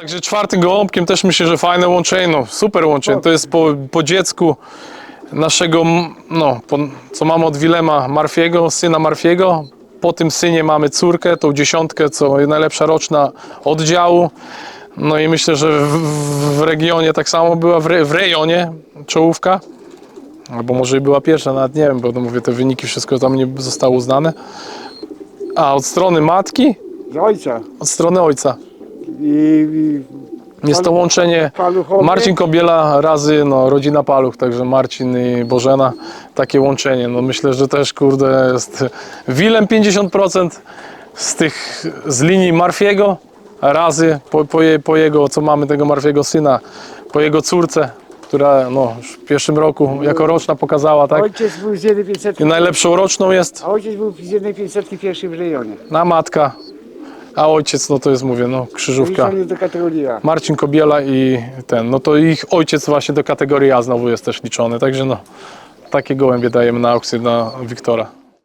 Także czwartym gołąbkiem też myślę, że fajne łączenie, no super łączenie. To jest po, po dziecku naszego, no, po, co mamy od Wilema Marfiego, syna Marfiego. Po tym synie mamy córkę, tą dziesiątkę, co najlepsza roczna oddziału. No i myślę, że w, w- w regionie tak samo była, w, re, w rejonie czołówka. Albo może i była pierwsza, nawet nie wiem, bo no mówię, te wyniki, wszystko tam nie zostało uznane. A od strony matki, Z ojca. od strony ojca. I, Jest to łączenie. Marcin Kobiela razy no, rodzina Paluch, także Marcin i Bożena, takie łączenie. No myślę, że też kurde jest Wilem 50% z tych z linii Marfiego razy po, po, je, po jego, co mamy tego Marfiego syna, po jego córce, która no, w pierwszym roku jako roczna pokazała, tak? Ojciec był z jednej 500. I najlepszą roczną jest A ojciec był z jednej 500 pierwszy w rejonie. na matka, a ojciec no to jest mówię, no krzyżówka. Do kategorii A. Marcin Kobiela i ten, no to ich ojciec właśnie do kategorii A znowu jest też liczony, także no takie gołębie dajemy na aukcję na Wiktora.